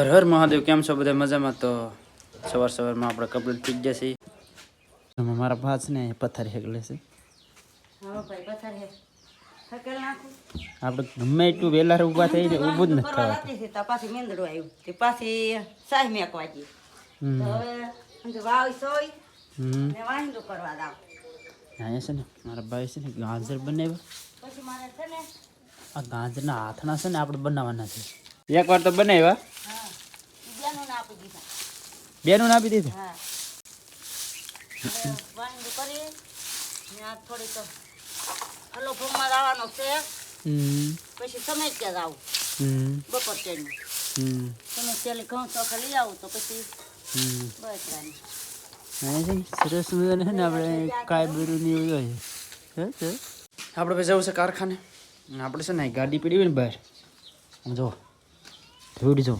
હર હર મહાદેવ કેમ છો બધા મજામાં? તો સવાર સવારમાં આપણે કમ્પ્લીટ થઈ જશે એમાં મારા ભાત છે ને પથ્થર પથારી હેકલે છે. આપણે ગમે એટલું વહેલા ઊભા થઈ જાય ઊભું જ નથી તો પાછી મેંદડું આવ્યું. તે પાછી સાહ મેક વાગી. હવે વાવી સોય હમ. ને વાંદું કરવા દાવ અહીંયા છે ને મારા ભાઈ છે ને ગાજર બનાવ્યા. પછી મારે છે ને આ ગાજરના હાથના છે ને આપણે બનાવવાના છે. એકવાર તો બનાવ્યા હા બીજાનું ના આપી દીધા બેનું આપી દીધું હા હવે વાંદું કરી ને આ થોડીક હલો ભૂમમાં આવવાનો છે દીધું? પછી સમય ત્યાં જાવ હમ. બપોર હમ. સમય ત્યાં ઘઉં ચોખા લઈ આવું તો પછી સરસ મજાનું છે ને આપણે કાંઈ બધું ને એવું હોય. છે છે આપણે પછી જવું છે કારખાને. આપણે છે ને ગાડી પડી હોય ને બહાર. જો ધૂળ જો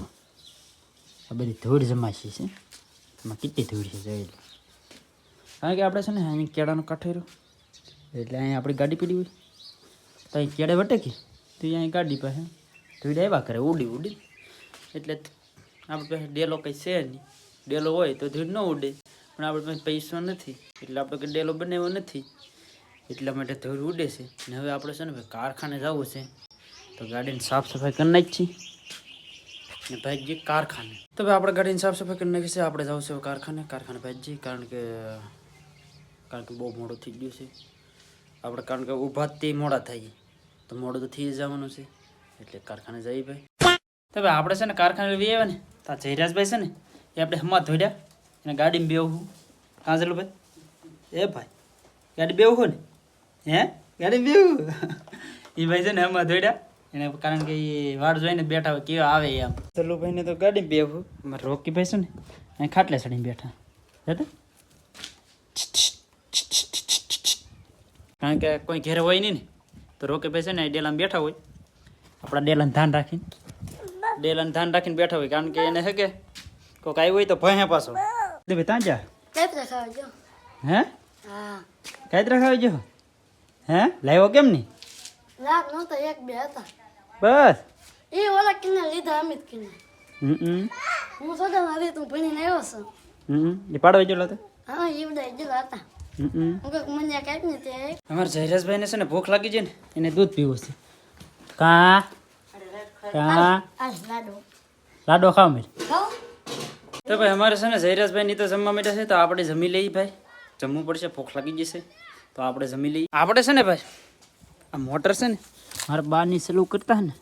આ બધી ધૂળ જમાશી છે. એમાં કેટલી ધૂળ છે જોઈ લો. કારણ કે આપણે છે ને અહીં કેળાનું કાઠેરું એટલે અહીં આપણી ગાડી પડી હોય. તો અહીં કેળે વટકી. તો અહીં ગાડી પાસે ધૂળ આવ્યા કરે, ઉડી ઉડી. એટલે આપણે પાસે ડેલો કંઈ છે નહીં. ડેલો હોય તો ધૂળ ન ઉડે. પણ આપણે પાસે પૈસા નથી. એટલે આપણે કંઈ ડેલો બનાવ્યો નથી. એટલા માટે ધૂળ ઉડે છે. ને હવે આપણે છે ને કારખાને જવું છે. તો ગાડીની સાફ સફાઈ કરી નાખી ને ભાઈજી કારખાને. તો ભાઈ આપણે ગાડીની સાફ સફાઈ કરી નાખી છે, આપણે જવું છે કારખાને. કારખાને ભાઈજી, કારણ કે કારણ કે બહુ મોડું થઈ ગયું છે. આપણે કારણ કે ઊભા તે મોડા થાય તો મોડું તો થઈ જવાનું છે. એટલે કારખાને જઈએ ભાઈ. તો ભાઈ આપણે છે ને કારખાને લઈ આવ્યા ને, તો જયરાજભાઈ છે ને, એ આપણે હમણાં ધોડ્યા. એને ગાડીમાં બેવું કાં ચાલું ભાઈ એ ભાઈ ગાડી બેવું ને? હે? ગાડી બેવું એ ભાઈ છે ને હમણાં ધોડ્યા. એને કારણ કે એ વાડ જોઈને બેઠા હોય કેવા આવે એમ ચલું ભાઈને તો ગાડી બેવું મારે રોકી ભાઈ છે ને અહીં ખાટલે ચડીને બેઠા. જતો કારણ કે કોઈ ઘેર હોય નહીં ને તો રોકે ભાઈ છે ને ડેલામાં બેઠા હોય. આપણા ડેલાને ધ્યાન રાખીને. ડેલાને ધ્યાન રાખીને બેઠા હોય કારણ કે એને હે કે કોઈક આવ્યું હોય તો ભય પાછો. દે ભાઈ ત્યાં જા. હે? હા. કાંઈ રખાવી જો હે? લાવ્યો કેમ નહીં? લાગ નહોતો એક બે હતા. બસ. એ ઓલા કિને લીધા અમિત કિને. હમ હમ. હું સદા મારી તું ભણીને આવ્યો છું. હમ એ પાડવા ગયેલો હતો? હા હતા. ને અમારા જયરાજભાઈને છે ને ભૂખ લાગી છે ને એને દૂધ પીવું છે. કા? કા? લાડો. લાડો ખાવ મેં તો ભાઈ અમારે છે ને જયરાજભાઈ ની તો જમવા માંડ્યા છે તો આપણે જમી લઈએ ભાઈ. જમવું પડશે ભૂખ લાગી જશે તો આપણે જમી લઈએ. આપણે છે ને ભાઈ આ મોટર છે ને મારા બારની સલું કરતા ને,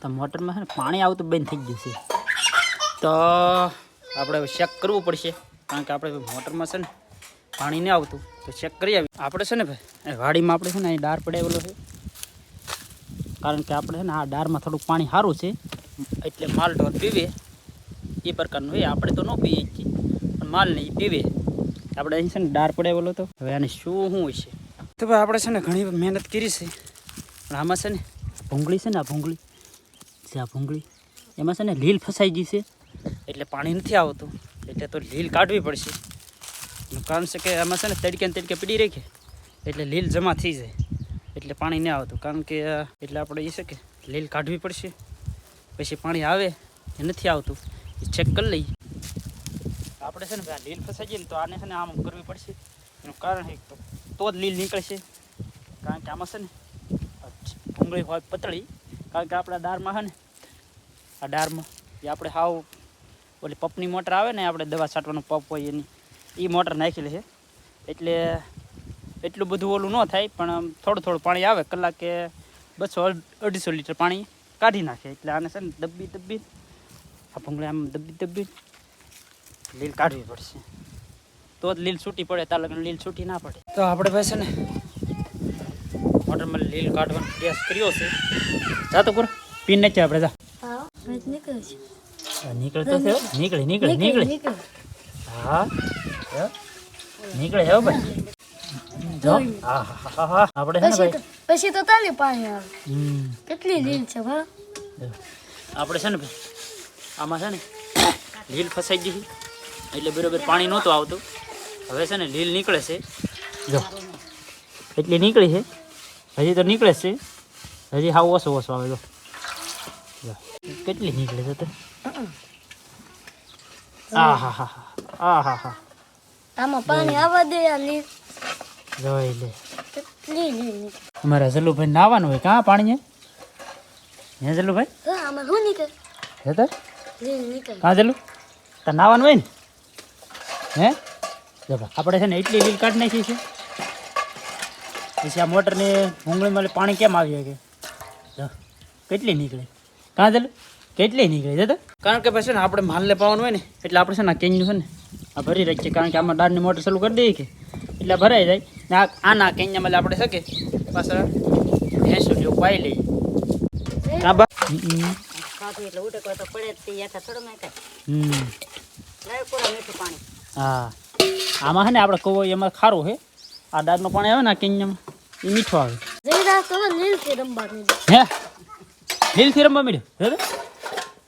તો મોટરમાં છે ને પાણી આવતું બંધ થઈ ગયું છે. તો આપણે ચેક કરવું પડશે, કારણ કે આપણે મોટરમાં છે ને પાણી નહીં આવતું. તો ચેક કરી આવી આપણે છે ને ભાઈ વાડીમાં આપણે છે ને અહીં ડાર પડાવેલો છે. કારણ કે આપણે છે ને આ ડારમાં થોડુંક પાણી સારું છે, એટલે માલ ઢોર પીવે. એ પ્રકારનું હોય, આપણે તો ન પીએ છીએ. પણ માલ નહીં પીવે. આપણે અહીં છે ને ડાર પડાવેલો હતો હવે આને શું શું હોય છે તો ભાઈ, આપણે છે ને ઘણી મહેનત કરી છે. પણ આમાં છે ને ભૂંગળી છે ને, આ ભૂંગળી. જે આ ભૂંગળી. એમાં છે ને લીલ ફસાઈ ગઈ છે. એટલે પાણી નથી આવતું. એટલે તો લીલ કાઢવી પડશે. એનું કારણ છે કે આમાં છે ને તડકે ને તડકે પડી રાખે. એટલે લીલ જમા થઈ જાય. એટલે પાણી નહીં આવતું. કારણ કે એટલે આપણે એ છે કે લીલ કાઢવી પડશે. પછી પાણી આવે, એ નથી આવતું. એ ચેક કરી લઈએ. આપણે છે ને ભાઈ લીલ ફસાઈ જાય ને તો આને છે ને આમ કરવી પડશે. એનું કારણ છે તો જ લીલ નીકળશે. કારણ કે આમાં છે ને ભૂંગળી હોય પતળી, કારણ કે આપણા દાળમાં છે ને, આ દાળમાં એ આપણે હાવ ઓલી પપની મોટર આવે ને, આપણે દવા છાંટવાનો પપ હોય એની એ મોટર નાખેલી છે. એટલે એટલું બધું ઓલું ન થાય, પણ થોડું થોડું પાણી આવે, કલાકે બસો અઢીસો લીટર પાણી કાઢી નાખે. એટલે આને છે ને દબ્બી દબ્બી આ ભૂંગળી આમ દબ્બી દબ્બી લીલ કાઢવી પડશે. તો જ લીલ છૂટી પડે, તાર લગ્ન લીલ છૂટી ના પડે. તો આપણે છે ને મોટરમાં લીલ કાઢવાનો પ્રયાસ કર્યો છે. જા તો પૂરો પીન નથી આપણે જા. હા મેં નીકળે નીકળે નીકળે નીકળે નીકળે. નીકળે. હા? નીકળે હો ભાઈ. જો. હા. હા હા આપણે હે ને ભાઈ? પછી તો તાલે પાણી આવે. કેટલી લીલ છે ભા? આપણે છે ને ભાઈ આમાં છે ને લીલ ફસાઈ ગઈ. એટલે બરોબર પાણી નહોતું આવતું. હવે છે ને લીલ નીકળે છે. જો. એટલી નીકળી છે. હજી તો નીકળે જ છે. હજી હાવ ઓછો ઓછો આવે જો જો. કેટલી નીકળે છે તો? આ હા હા આ હા હા આમાં પાણી આવવા દે આ જોઈ લે. અમારે જલ્લુભાઈ નાવાનું હોય કાં પાણી હે જલ્લુભાઈ? આમાં શું નીકળે? હે તો? કાં જલ્લુ? તાર નાવાનું હોય ને? હે? આપણે છે ને એટલી લીલ કાઢ નાખી છે. પછી આ મોટરની ભૂંગળીમાં પાણી કેમ આવી શકે જો કેટલી નીકળે? કાં જલ્લુ કેટલી નીકળે? છે કારણ કે પછી ને આપણે માલને પાવાનું હોય ને એટલે આપણે છે ને આ છે ને આ ભરી રાખીએ. કારણ કે આમાં દાળની મોટર ચાલુ કરી દઈએ કે એટલે ભરાઈ જાય. ને આ આના કેન્યામાં આપણે શકે પાછા ભેંસું જેવું પાઈ લઈએ. કાં બા. એટલે ઉટે કોઈ તો પડે થોડો મીઠું પાણી? હા. આમાં છે ને આપણે કહો એમાં ખારું છે. આ દાળનું પાણી આવે ને આ કેન્યામાં. એ મીઠું આવે. લીર રમવા હે? લીલથી રમવા મળ્યો હે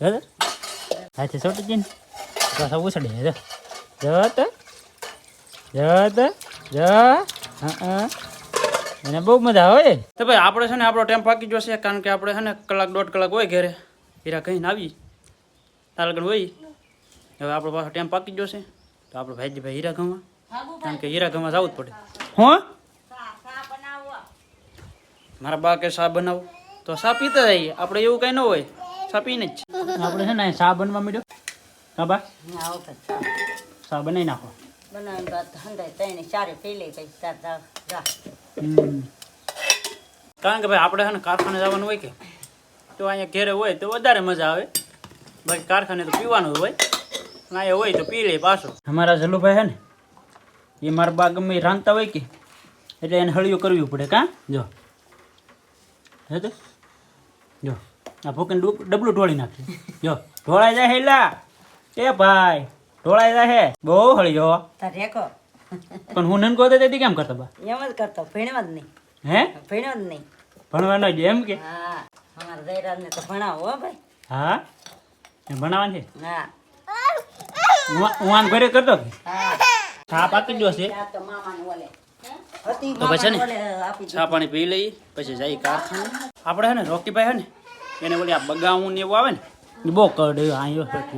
હે હાથે સોટી જઈને પાછા ઉછળે જત જત જ હા એને બહુ મજા આવે. તો ભાઈ આપણે છે ને આપણો ટાઈમ પાકી જશે કારણ કે આપણે છે ને કલાક દોઢ કલાક હોય ઘરે. હીરા કહીને આવી. તાલગઢ હોય. હવે આપણો પાછો ટાઈમ પાકી જશે તો આપણે ભાઈજી ભાઈ હીરા ગમવા કારણ કે હીરા ગમવા જવું જ પડે. હું? મારા બા કે શા બનાવું? તો શા પીતા જઈએ આપણે એવું કઈ ન હોય. શા પીને જ. આપણે છે ને શા બનવા મળ્યો હા બા? આવો પછી શા બનાવી નાખો? બનાવીને બાદ હંધાય તઈને ચારે પી લઈ પછી તાર જા કારણ કે ભાઈ આપણે છે ને કારખાને જવાનું હોય કે તો અહીંયા ઘેરે હોય તો વધારે મજા આવે. બાકી કારખાને તો પીવાનું હોય. અહીંયા હોય તો પી લે પાછો. અમારા જલુભાઈ છે ને એ મારા બા ગમે એ રાંધતા હોય કે એટલે એને હળિયું કરવું પડે કાં? જો. હે તો? જો. આ ફૂકીને ડબલું ઢોળી નાખ્યું જો. ઢોળાઈ જાય હેલા એ ભાઈ ઢોળાઈ જાય હે. બહુ હળી તાર રેખો પણ હું નનકો હતો તેથી કેમ કરતો બા? એમ જ કરતો ભણવા જ નહીં. હે? ભણવા જ નહીં. ભણવાનો જ એમ કે? હા. અમારા જયરાજને તો ભણાવો ભાઈ. હા? એ ભણાવવાનું છે? હા. હું આમ ઘરે કરતો કે? હા. પાકી ગયો છે. આ તો મામાને ઓલે. તો પછી ને? ચા પાણી પી લઈ પછી જઈ કારખાને. આપણે હે ને રોકીભાઈ હે ને એને બોલી આ બગાવું ને એવું આવે ને બહુ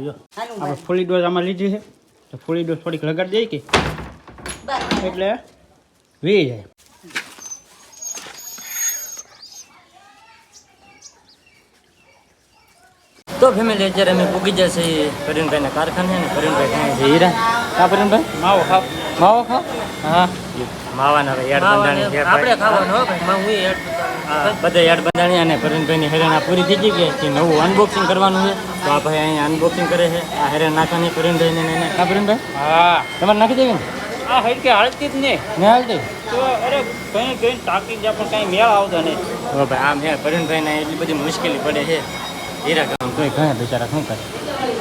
જો આપણે ફૂલી ડોઝ આમાં લીધી છે. તો ફૂલી ડોઝ થોડીક લગાડી દઈએ કે? એટલે વી જાય. તો ફેમિલી અત્યારે અમે પૂગી જશે કરીનભાઈના કારખાને ને કરીનભાઈ ખાય છે હીરા કા કરીનભાઈ માવો ખાવ. માવો ખાવ? હા. માવાના બંધાણી આપણે ખાવાનું હો ભાઈ હું યાડ બધા બંધાણી અને કરીનભાઈની હેરાના પૂરી થઈ ગઈ કે નવું અનબોક્સિંગ કરવાનું છે. તો આ ભાઈ અહીંયા અનબોક્સિંગ કરે છે. આ હેરાન નાખવાની કરીનભાઈને ને એને. કા હા. તમારે નાખી દેવી ને? આ હાઈટ કે હાલતી જ નહીં ને હાલતી? તો અરે કઈ કઈ ટાંકી જ્યાં પણ કઈ મેળ આવતો નહીં. હો ભાઈ આમ હે કરીનભાઈને એટલી બધી મુશ્કેલી પડે છે. હીરા કામ તોય ઘણા બિચારા શું કરે?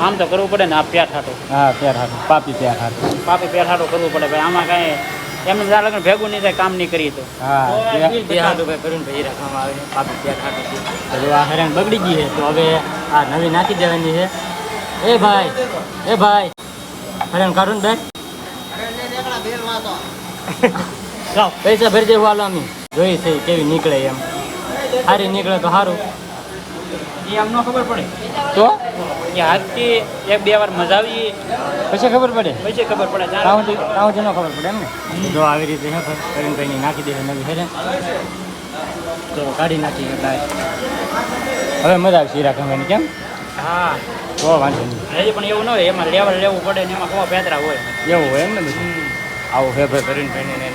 આમ તો કરવું પડે ને આ પ્યાર હાટો. હા પ્યાર હાથું પાપી પ્યાર હાથું પાપી પ્યાર હાટો કરવું પડે ભાઈ. આમાં કાંઈ એમને જ્યાં લગ્ન ભેગું નહીં થાય કામ નહીં કરી તો. હાટું હાટું આ હેરાન બગડી ગઈ છે તો હવે આ નવી નાખી દેવાની છે. એ ભાઈ એ ભાઈ. હેરાન કાઢું ને પૈસા ભરી દેવું હાલો અમે. જોઈ છે કેવી નીકળે એમ. સારી નીકળે તો સારું એ આમ ન ખબર પડે. તો? કે હાથથી એક બે વાર મજા આવી. પછી ખબર પડે? પછી ખબર પડે તાવ તાવ જ ન ખબર પડે એમ ને? જો આવી રીતે હે ભાઈ કરીનભાઈ નાખી દે નવી હેરાન તો કાઢી નાખી ભાઈ હવે મજા આવશે હીરા ખાવાની કેમ? હા. તો વાંધો નહીં. હજી પણ એવું ન હોય એમાં લેવલ લેવું પડે ને એમાં કેવા પેતરા હોય. એવું હોય એમ ને બધું? આવું હે ભાઈ કરીનભાઈ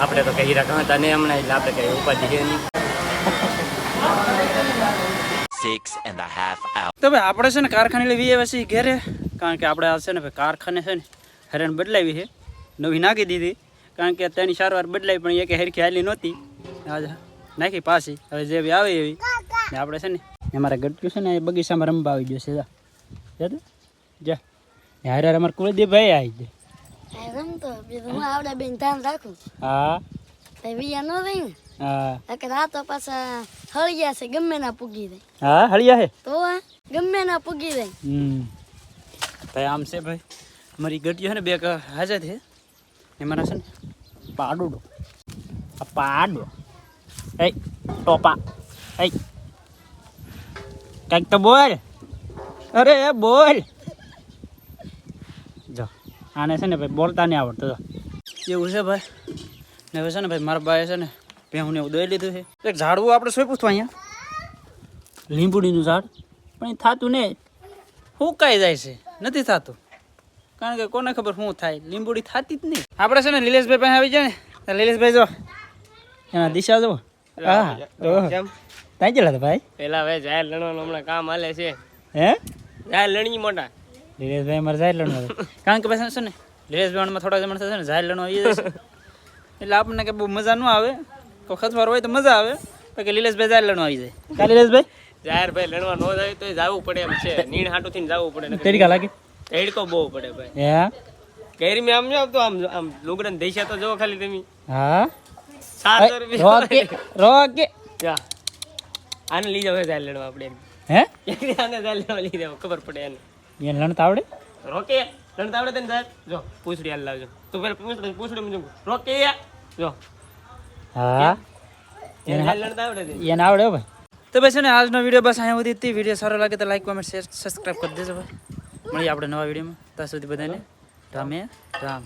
આપણે તો કઈ હીરા ખાતા નહીં હમણાં એટલે આપણે કઈ ઉપાધિ છે નહીં. Six and a half hours. તો ભાઈ આપણે છે ને કારખાને લેવી આવ્યા છીએ ઘેરે કારણ કે આપણે આ છે ને ભાઈ કારખાને છે ને હેરાન બદલાવી છે. નવી નાખી દીધી કારણ કે તેની સારવાર બદલાવી પણ એ કે હરખી હાલી નહોતી. આજે નાખી પાછી હવે જે બી આવે એવી. ને આપણે છે ને અમારે ગટક્યું છે ને એ બગીચામાં રમવા આવી ગયો છે જા. જા જા. ને હારે અમારે કુલદીપભાઈ આવી જાય રમતો બીજું આવડે બેન ધ્યાન રાખું. હા. ભાઈ બીજા ન રહી ને હા. નકર આ તો પાછા હળિયા છે ગમે ના પૂગી જાય. હા હળિયા હે તો ગમે ના પૂગી જાય. હમ. ભાઈ આમ છે ભાઈ. મારી ગટીઓ છે ને બે હાજર છે. છે ને પાડુડો. આ પાડો. એ ટોપા. એ કંઈક તો બોલ. અરે એ બોલ. આને છે ને ભાઈ બોલતા નહીં આવડતું. એવું છે ભાઈ? ને હવે છે ને ભાઈ મારા ભાઈ છે ને ભેહુંને એવું દઈ લીધું છે. એક ઝાડવું આપણે શું હતું અહીંયા. લીંબુડીનું ઝાડ. પણ થતું ને હુકાઈ જાય છે. નથી થતું. કારણ કે કોને ખબર શું થાય. લીંબુડી થતી જ નહીં. આપણે છે ને નિલેશભાઈ પાસે આવી જાય ને. તો નિલેશભાઈ જો. એના દિશા જો હા ત્યાં ગયેલા હતા ભાઈ? પેલા ભાઈ જાહેર લણવાનું હમણાં કામ હાલે છે. હે? જાહેર લણી મોટા. નિલેશભાઈ અમારે જાહેર લણવા કારણ કે પછી છે ને નિલેશભાઈમાં થોડા જમણ થશે ને ઝાડ લણવા આવી જશે. એટલે આપણને કે બહુ મજા ન આવે. તો ખતવાર હોય તો મજા આવે. બાકી નિલેશભાઈ ઝાડ લણવા આવી જાય. કા લીલેશભાઈ? જાહેર ભાઈ લણવા નો જાય તો જવું પડે એમ છે. નીણ હાટું થઈને જવું પડે તરીકા લાગે? હેડકો બહુ પડે ભાઈ. હા? ગેરી મેં આમ જો તો આમ આમ લુગડાને દેશા તો જો ખાલી તમે. હા? સાતસો રોકે રોકે જા. આને લઈ જાવ જાહેર લડવા આપણે હે? આને જાહેર લડવા લઈ જાવ ખબર પડે એને. એને લણતા આવડે? રોકે લડતા આવડે તને જાહેર? જો પૂછડી હાલ લાવજો. તું પેલા પૂછડી પૂછડી મુજબ. રોકે જો. હા. એને આવડે ભાઈ. તો ભાઈ છે ને આજનો વીડિયો બસ અહીંયા સુધી હતી. વીડિયો સારો લાગે તો લાઈક કોમેન્ટ શેર સબસ્ક્રાઈબ કરી દેજો ભાઈ. મળીએ આપણે નવા વિડીયોમાં ત્યાં સુધી બધાને રામે રામ.